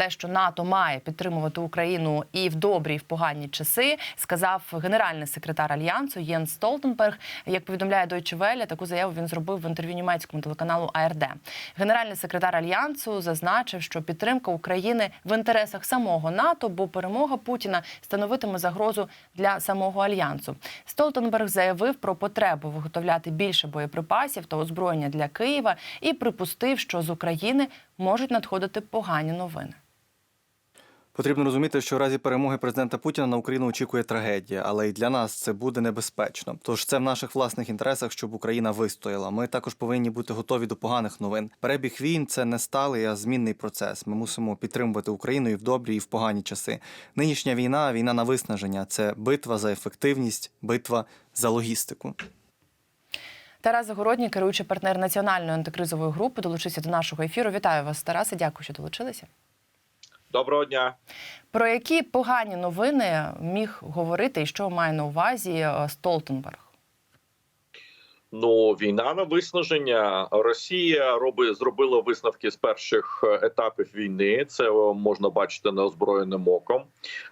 те, що НАТО має підтримувати Україну і в добрі, і в погані часи, сказав генеральний секретар альянсу Єн Столтенберг. Як повідомляє Deutsche Welle, таку заяву він зробив в інтерв'ю німецькому телеканалу АРД. Генеральний секретар альянсу зазначив, що підтримка України в інтересах самого НАТО, бо перемога Путіна становитиме загрозу для самого альянсу. Столтенберг заявив про потребу виготовляти більше боєприпасів та озброєння для Києва і припустив, що з України можуть надходити погані новини. Потрібно розуміти, що в разі перемоги президента Путіна на Україну очікує трагедія, але й для нас це буде небезпечно. Тож це в наших власних інтересах, щоб Україна вистояла. Ми також повинні бути готові до поганих новин. Перебіг війн це не сталий, а змінний процес. Ми мусимо підтримувати Україну і в добрі, і в погані часи. Нинішня війна, війна на виснаження. Це битва за ефективність, битва за логістику. Тарас Загородній, керуючий партнер національної антикризової групи, долучився до нашого ефіру. Вітаю вас, Тарасе. Дякую, що долучилися. Доброго дня. Про які погані новини міг говорити і що має на увазі е, Столтенберг? Ну, війна на виснаження. Росія роби зробила висновки з перших е, етапів війни. Це е, можна бачити неозброєним оком.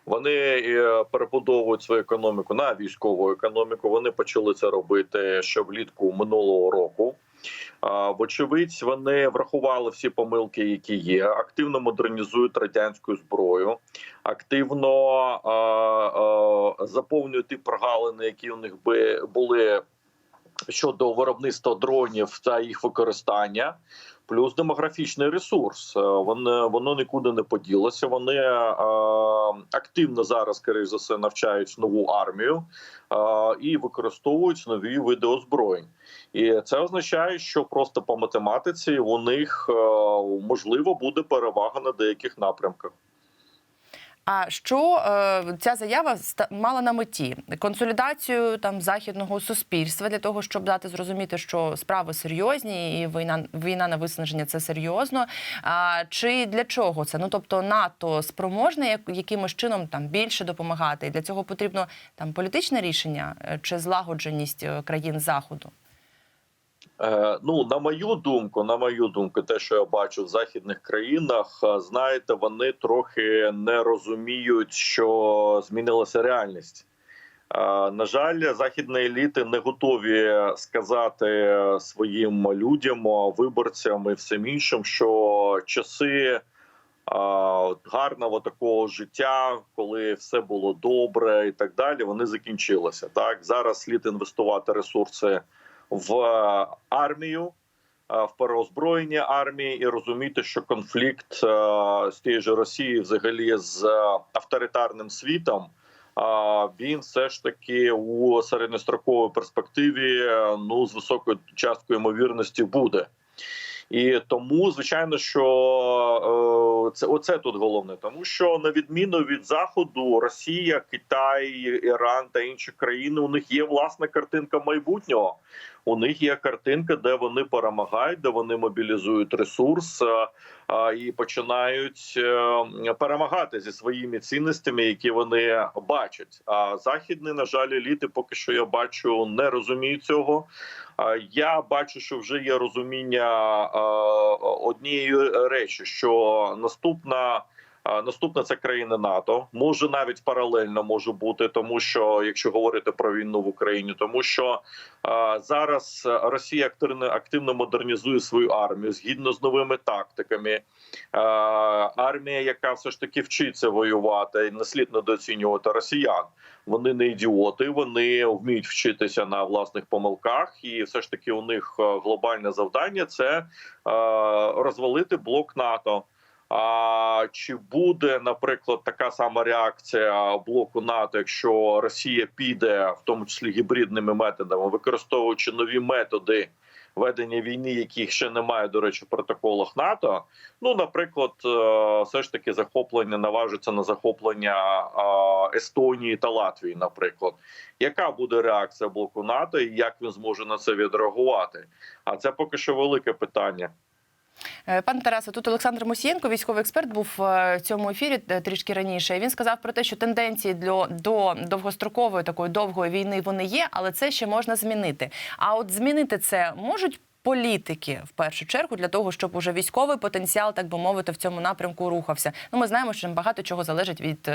Вони перебудовують свою економіку на військову економіку. Вони почали це робити ще влітку минулого року. Вочевидь, вони врахували всі помилки, які є. Активно модернізують радянську зброю, активно е, е, заповнюють ті прогалини, які у них би були щодо виробництва дронів та їх використання. Плюс демографічний ресурс. Е, Воно воно нікуди не поділося. Вони е, активно зараз, скоріш за все, навчають нову армію е, і використовують нові види озброєнь. І це означає, що просто по математиці у них е, можливо буде перевага на деяких напрямках. А що е, ця заява мала на меті? Консолідацію там західного суспільства для того, щоб дати зрозуміти, що справи серйозні, і війна війна на виснаження це серйозно. А чи для чого це? Ну тобто НАТО спроможне як, якимось чином там більше допомагати, і для цього потрібно там політичне рішення е, чи злагодженість е, країн заходу? Е, Ну, на мою думку, на мою думку, те, що я бачу в західних країнах, е, знаєте, вони трохи не розуміють, що змінилася реальність. Е, На жаль, західні еліти не готові сказати своїм людям, виборцям і всім іншим, що часи гарного такого життя, коли все було добре і так далі, вони закінчилися. Так зараз слід інвестувати ресурси в армію, е, в переозброєння армії і розуміти, що конфлікт е, з тією ж Росією, взагалі з е, авторитарним світом, він все ж таки у середньостроковій перспективі ну з високою часткою ймовірності буде. І тому, звичайно, що е, це оце тут головне, тому що на відміну від заходу, Росія, Китай, Іран та інші країни у них є власна картинка майбутнього. У них є картинка, де вони перемагають, де вони мобілізують ресурс е, і починають е, перемагати зі своїми цінностями, які вони бачать. А західні, на жаль, еліти, поки що я бачу, не розуміють цього. Я бачу, що вже є розуміння однієї речі, що наступна. Наступна це країна НАТО, може навіть паралельно може бути, тому що якщо говорити про війну в Україні, тому що зараз Росія активно активно модернізує свою армію згідно з новими тактиками. Армія, яка все ж таки вчиться воювати, і не слід недооцінювати росіян. Вони не ідіоти, вони вміють вчитися на власних помилках, і все ж таки у них глобальне завдання це розвалити блок НАТО. А чи буде, наприклад, така сама реакція блоку НАТО, якщо Росія піде, в тому числі гібридними методами, використовуючи нові методи ведення війни, яких ще немає, до речі, в протоколах НАТО? Ну, наприклад, е, все ж таки захоплення наважиться на захоплення Естонії та Латвії, наприклад. Яка буде реакція блоку НАТО, і як він зможе на це відреагувати? А це поки що велике питання. Е, Пане Тарасе, тут Олександр Мусієнко, військовий експерт, був е, в цьому ефірі е, трішки раніше. Він сказав про те, що тенденції для до довгострокової такої довгої війни вони є, але це ще можна змінити. А от змінити це можуть політики в першу чергу для того, щоб уже військовий потенціал, так би мовити, в цьому напрямку рухався. Ну, ми знаємо, що багато чого залежить від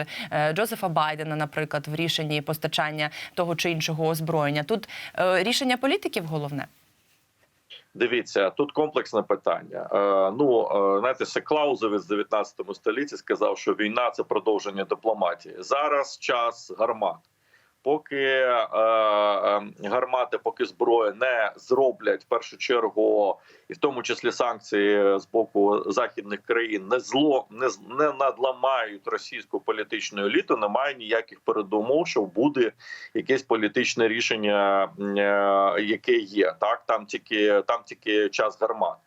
Джозефа Байдена, наприклад, в рішенні постачання того чи іншого озброєння. Тут рішення політиків головне. Дивіться, тут комплексне питання. Е, ну е, знаєте, ще Клаузевець з 19 столітті сказав, що війна це продовження дипломатії. Зараз час гармат. Поки е, е, гармати, поки зброя не зроблять в першу чергу, і в тому числі санкції з боку західних країн, не зло не, не надламають російську політичну еліту, немає ніяких передумов, що буде якесь політичне рішення, е, яке є. Так там тільки там тільки час гармат.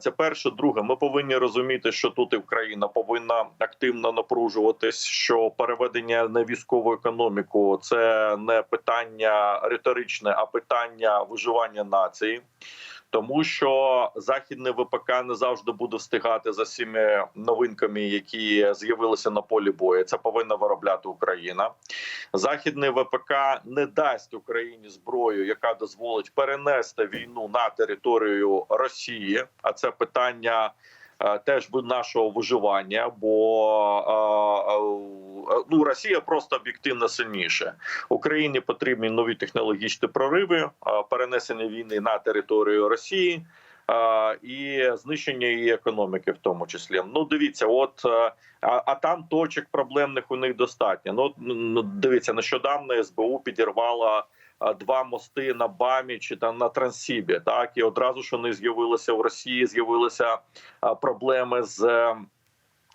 Це перше. Друге, ми повинні розуміти, що тут і Україна повинна активно напружуватись. Що переведення на військову економіку це не питання риторичне, а питання виживання нації. Тому що західне ВПК не завжди буде встигати за всіми новинками, які з'явилися на полі бою. Це повинна виробляти Україна. Західне ВПК не дасть Україні зброю, яка дозволить перенести війну на територію Росії. А це питання. Е, Теж нашого виживання, бо е, е, ну Росія просто об'єктивно сильніше. Україні потрібні нові технологічні прориви, перенесення війни на територію Росії. І знищення її економіки, в тому числі. Ну дивіться, от а, а там точок проблемних у них достатньо. Ну, ну дивіться, нещодавно СБУ підірвала два мости на Бамі чи там на Транссібі. Так і одразу ж вони з'явилися в Росії. З'явилися проблеми з. е,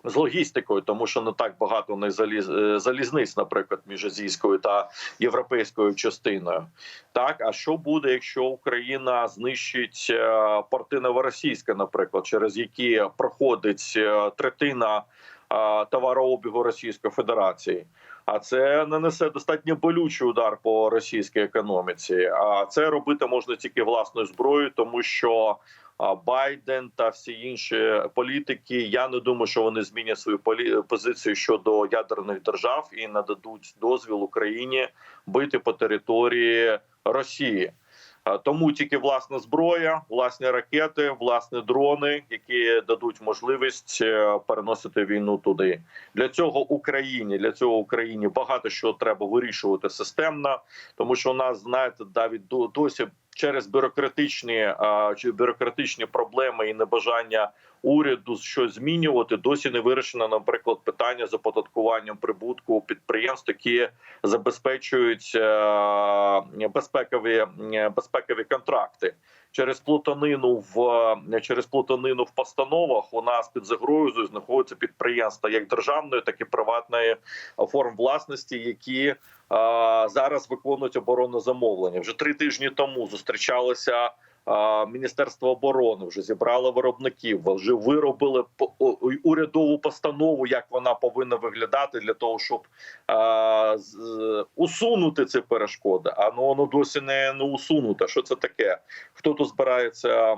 З логістикою, тому що не так багато них заліз, е, залізниць, наприклад, між азійською та європейською частиною. Так, а що буде, якщо Україна знищить е, порти Новоросійська, наприклад, через які проходить е, третина е, товарообігу Російської Федерації? А це нанесе достатньо болючий удар по російській економіці. А це робити можна тільки власною зброєю, тому що Байден та всі інші політики. Я не думаю, що вони змінять свою позицію щодо ядерних держав і нададуть дозвіл Україні бити по території Росії. А, Тому тільки власна зброя, власні ракети, власні дрони, які дадуть можливість е, переносити війну туди. Для цього Україні для цього Україні багато що треба вирішувати системно, тому що у нас знаєте, навіть досі через бюрократичні чи бюрократичні проблеми і небажання уряду щось змінювати. Досі не вирішено, наприклад, питання з оподаткуванням прибутку підприємств, які забезпечують е, безпекові е, безпекові контракти. Через плутанину в е, через плутанину в постановах у нас під загрозою знаходяться підприємства як державної, так і приватної форм власності, які е, зараз виконують оборонне замовлення. Вже три тижні тому зустрічалися. Міністерство оборони вже зібрало виробників, вже виробили урядову постанову, як вона повинна виглядати для того, щоб усунути ці перешкоди. А ну воно досі не, не усунуте. Що це таке? Хто тут збирається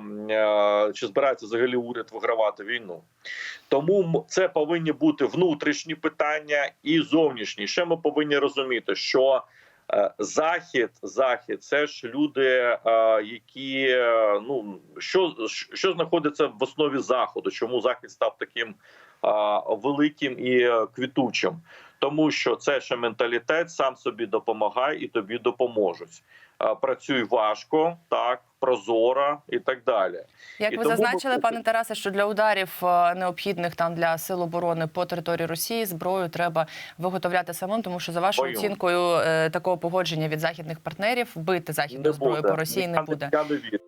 чи збирається взагалі уряд вигравати війну? Тому це повинні бути внутрішні питання і зовнішні. Ще ми повинні розуміти, що захід, захід, це ж люди, е, які е, ну що, що знаходиться в основі заходу, чому захід став таким е, великим і е, квітучим. Тому що це ще менталітет, сам собі допомагай і тобі допоможуть. Працюй важко, так прозоро і так далі. Як І ви тому зазначили, пане Тарасе, що для ударів е, необхідних там для сил оборони по території Росії зброю треба виготовляти самим, тому що за вашою Бою. оцінкою е, такого погодження від західних партнерів бити західну зброю по Росії не буде. Я не вірю.